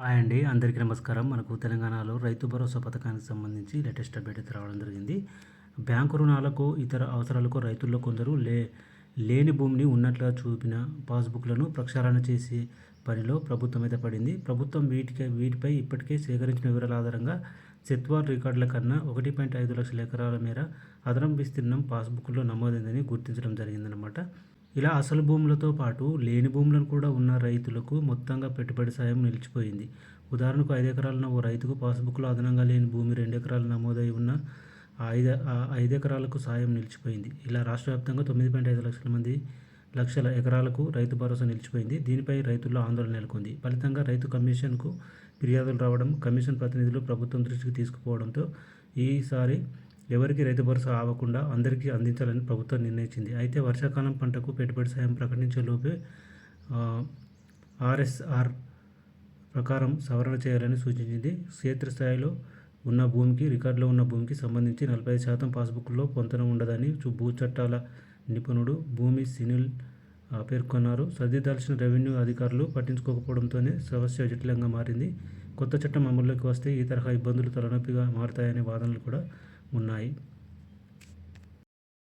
Hi అండి. అందరికీ నమస్కారం. మనకు తెలంగాణలో రైతు భరోసా పథకానికి సంబంధించి లేటెస్ట్ అప్డేట్ అయితే రావడం జరిగింది. బ్యాంకు రుణాలకు ఇతర అవసరాలకు రైతుల్లో కొందరు లే లేని భూమిని ఉన్నట్లుగా చూపిన పాస్బుక్లను ప్రక్షాళన చేసే పనిలో ప్రభుత్వం అయితే పడింది. ప్రభుత్వం వీటికి వీటిపై ఇప్పటికే సేకరించిన వివరాల ఆధారంగా సెత్వార్ రికార్డుల కన్నా ఒకటి పాయింట్ ఐదు లక్షల ఎకరాల మేర అదనం విస్తీర్ణం పాస్బుక్లో నమోదైందని గుర్తించడం జరిగిందనమాట ఇలా అసలు భూములతో పాటు లేని భూములను కూడా ఉన్న రైతులకు మొత్తంగా పెట్టుబడి సాయం నిలిచిపోయింది. ఉదాహరణకు ఐదు ఎకరాలున్న ఓ రైతుకు పాస్బుక్లో అదనంగా లేని భూమి రెండు ఎకరాలు నమోదై ఉన్న ఐదు ఐదు ఎకరాలకు సాయం నిలిచిపోయింది. ఇలా రాష్ట్ర వ్యాప్తంగా తొమ్మిది పాయింట్ ఐదు లక్షల మంది లక్షల ఎకరాలకు రైతు భరోసా నిలిచిపోయింది. దీనిపై రైతుల్లో ఆందోళన నెలకొంది. ఫలితంగా రైతు కమిషన్కు ఫిర్యాదులు రావడం కమిషన్ ప్రతినిధులు ప్రభుత్వం దృష్టికి తీసుకుపోవడంతో ఈసారి ఎవరికి రైతు భరోసా ఆవకుండా అందరికీ అందించాలని ప్రభుత్వం నిర్ణయించింది. అయితే వర్షాకాలం పంటకు పెట్టుబడి సాయం ప్రకటించే లోపే ఆర్ఎస్ఆర్ ప్రకారం సవరణ చేయాలని సూచించింది. క్షేత్రస్థాయిలో ఉన్న భూమికి రికార్డులో ఉన్న భూమికి సంబంధించి నలభై ఐదు శాతం పాస్బుక్లో పొంతన ఉండదని భూ చట్టాల నిపుణుడు భూమి సినిల్ పేర్కొన్నారు. సర్దిదాల్సిన రెవెన్యూ అధికారులు పట్టించుకోకపోవడంతోనే సమస్య జటిలంగా మారింది. కొత్త చట్టం అమల్లోకి వస్తే ఈ తరహా ఇబ్బందులు తలనొప్పిగా మారుతాయనే వాదనలు కూడా ఉన్నాయి.